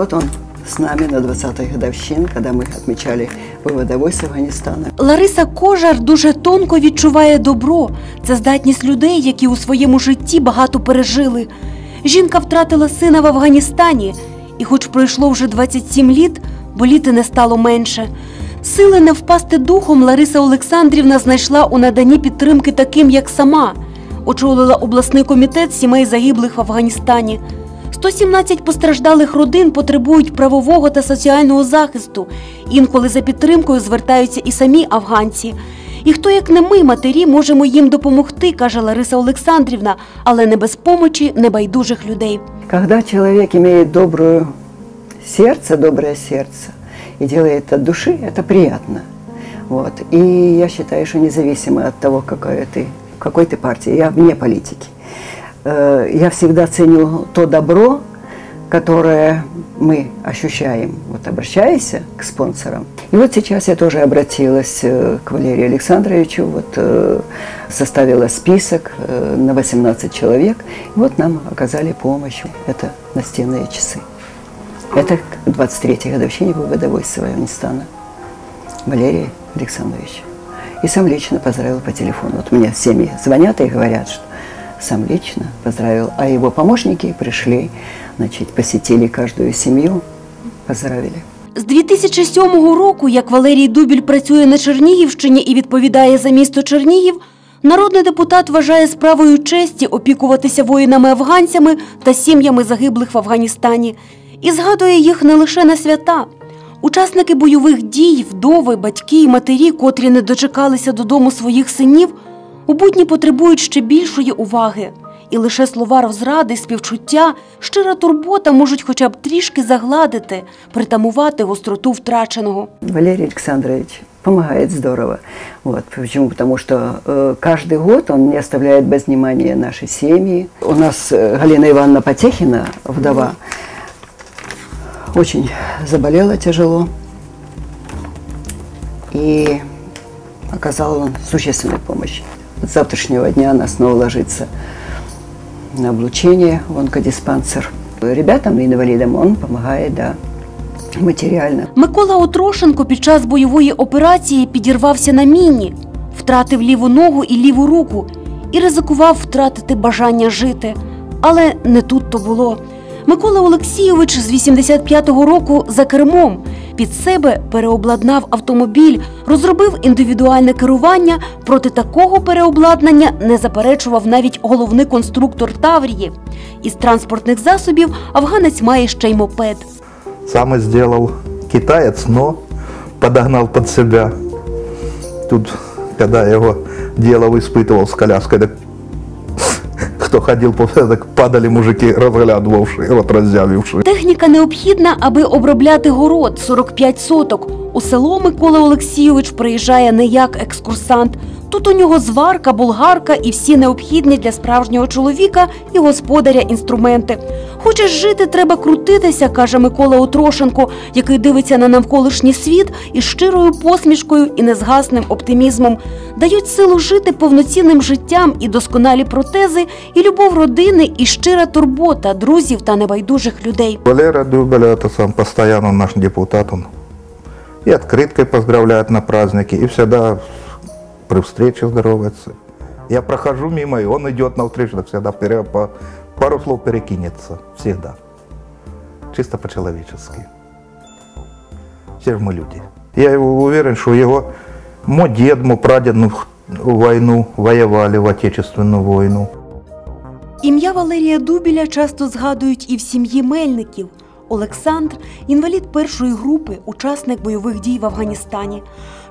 вот он с нами на 20-й годовщин, когда мы отмечали выводовой с Афганистана. Лариса Кожар дуже тонко відчуває добро. Це здатність людей, які у своєму житті багато пережили. Жінка втратила сина в Афганістані, і, хоч пройшло вже 27 літ, боліти не стало менше. Сили не впасти духом Лариса Олександрівна знайшла у наданні підтримки таким, як сама. Очолила обласний комітет сімей загиблих в Афганістані. 117 постраждалих родин потребують правового та соціального захисту. Інколи за підтримкою звертаються і самі афганці. І хто, як не ми, матері, можемо їм допомогти, каже Лариса Олександрівна, але не без помочі небайдужих людей. Когда человек имеет доброе сердце, доброе сердце и делает от души, это приятно. Вот. И я считаю, что независимо от того, какой ты, какой ты партии, я вне политики, э, Я всегда ценю то добро, которое мы ощущаем, вот обращаясь к спонсорам. И вот сейчас я тоже обратилась э, к Валерию Александровичу, вот э, составила список э, на 18 человек, и вот нам оказали помощь. Это настенные часы. Это к 23-й годовщине выводовой с Афганистана. Валерий Александрович. И сам лично поздравил по телефону. Вот мне семьи звонят и говорят, что сам лично поздравил, а его помощники пришли, значит, посетили каждую семью, поздравили. З 2007 року, як Валерій Дубіль працює на Чернігівщині і відповідає за місто Чернігів, народний депутат вважає справою честі опікуватися воїнами-афганцями та сім'ями загиблих в Афганістані і згадує їх не лише на свята. Учасники бойових дій, вдови, батьки і матері, котрі не дочекалися додому своїх синів, у будні потребують ще більшої уваги. І лише слова розради, співчуття, щира турбота можуть хоча б трішки загладити, притамувати гостроту втраченого. Валерий Александрович помогает здорово. Вот. Почему? Потому что э, каждый год он не оставляет без внимания наши семьи. У нас э, Галина Ивановна Потехина, вдова, очень заболела тяжело. И оказал он существенную помощь. С завтрашнего дня она снова ложится на облучение в онкодиспансер. Ребятам, инвалидам он помогает, да, материально. Микола Отрошенко під час бойової операції підірвався на міні, втратив ліву ногу і ліву руку і ризикував втратити бажання жити. Але не тут то було. Микола Олексійович з 85-го року за кермом під себе переобладнав автомобіль, розробив індивідуальне керування. Проти такого переобладнання не заперечував навіть головний конструктор Таврії. Із транспортних засобів афганець має ще й мопед. Сам и сделал китаец, но подогнал под себя. Тут, его делал, испытывал с коляской, так кто ходил так падали мужики, розглядувавши, рот разъявившие. Техніка необхідна, аби обробляти город 45 соток. У село Микола Олексійович приїжджає не як екскурсант. Тут у нього зварка, болгарка і всі необхідні для справжнього чоловіка і господаря інструменти. Хочеш жити, треба крутитися, каже Микола Отрошенко, який дивиться на навколишній світ із щирою посмішкою і незгасним оптимізмом. Дають силу жити повноцінним життям і досконалі протези, і любов родини, і щира турбота друзів та небайдужих людей. Валера Дубеля, это сам постоянно наш депутат, он и открыткой поздравляет на праздники, и всегда при встрече здоровается. Я прохожу мимо, и он идет на встречу, так всегда вперед, по, пару слов перекинется, всегда. Чисто по-человечески. Все же мы люди. Я уверен, что его, мой дед, мой прадед ну, в войну воевали, в Отечественную войну. Ім'я Валерія Дубіля часто згадують і в сім'ї Мельників. Олександр інвалід першої групи, учасник бойових дій в Афганістані.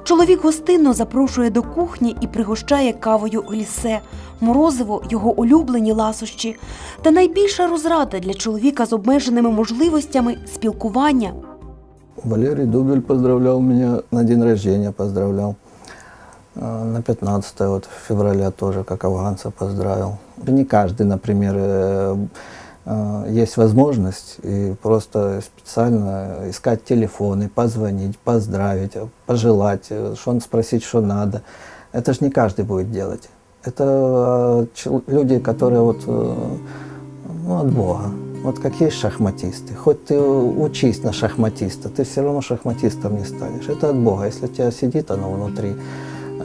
Чоловік гостинно запрошує до кухні і пригощає кавою глісе, морозиво його улюблені ласощі. Та найбільша розрада для чоловіка з обмеженими можливостями спілкування. Валерий Дубель поздравлял меня на день рождения, поздравлял. А, На 15 вот, февраля тоже, как афганца, поздравил. Не каждый, например, э, э, есть возможность и просто специально искать телефоны, позвонить, поздравить, пожелать, э, что он спросить, что надо. Это же не каждый будет делать. Это э, люди, которые вот, э, ну, от Бога. Вот как есть шахматисты, хоть ты учись на шахматиста, ты все равно шахматистом не станешь. Это от Бога. Если у тебя сидит оно внутри,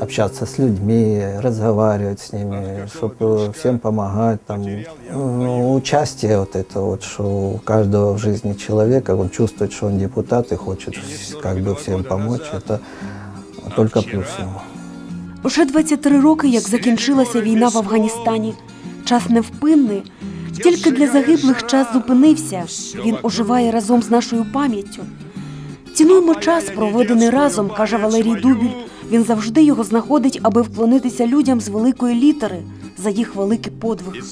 общаться с людьми, разговаривать с ними, чтобы всем помогать, там, ну, участие вот это вот, что у каждого в жизни человека, он чувствует, что он депутат и хочет как бы всем помочь, это только плюс ему. Уже 23 роки, як закінчилася війна в Афганістані. Час невпинний. Тільки для загиблих час зупинився. Він оживає разом з нашою пам'яттю. Цінуємо час, проведений разом, каже Валерій Дубіль. Він завжди його знаходить, аби вклонитися людям з великої літери за їх великий подвиг.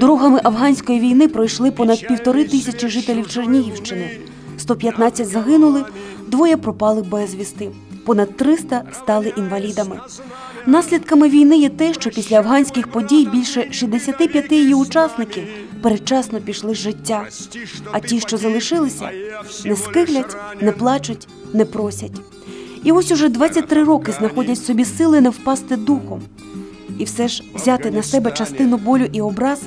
Дорогами афганської війни пройшли понад півтори тисячі жителів Чернігівщини. 115 загинули, двоє пропали безвісти. Понад 300 стали інвалідами. Наслідками війни є те, що після афганських подій більше 65 її учасників передчасно пішли з життя. А ті, що залишилися, не скиглять, не плачуть, не просять. І ось уже 23 роки знаходять собі сили не впасти духом. І все ж взяти на себе частину болю і образ,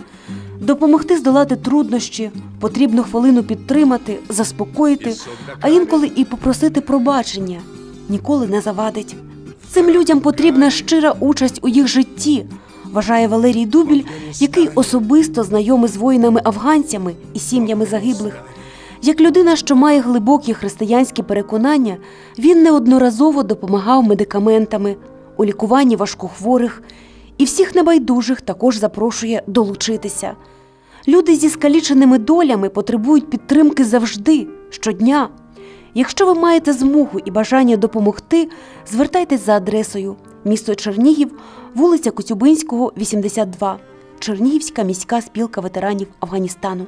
допомогти здолати труднощі, потрібну хвилину підтримати, заспокоїти, а інколи і попросити пробачення ніколи не завадить. Цим людям потрібна щира участь у їх житті, вважає Валерій Дубіль, який особисто знайомий з воїнами-афганцями і сім'ями загиблих. Як людина, що має глибокі християнські переконання, він неодноразово допомагав медикаментами у лікуванні важкохворих і всіх небайдужих також запрошує долучитися. Люди зі скаліченими долями потребують підтримки завжди, щодня. Якщо ви маєте змогу і бажання допомогти, звертайтесь за адресою місто Чернігів, вулиця Коцюбинського, 82, Чернігівська міська спілка ветеранів Афганістану.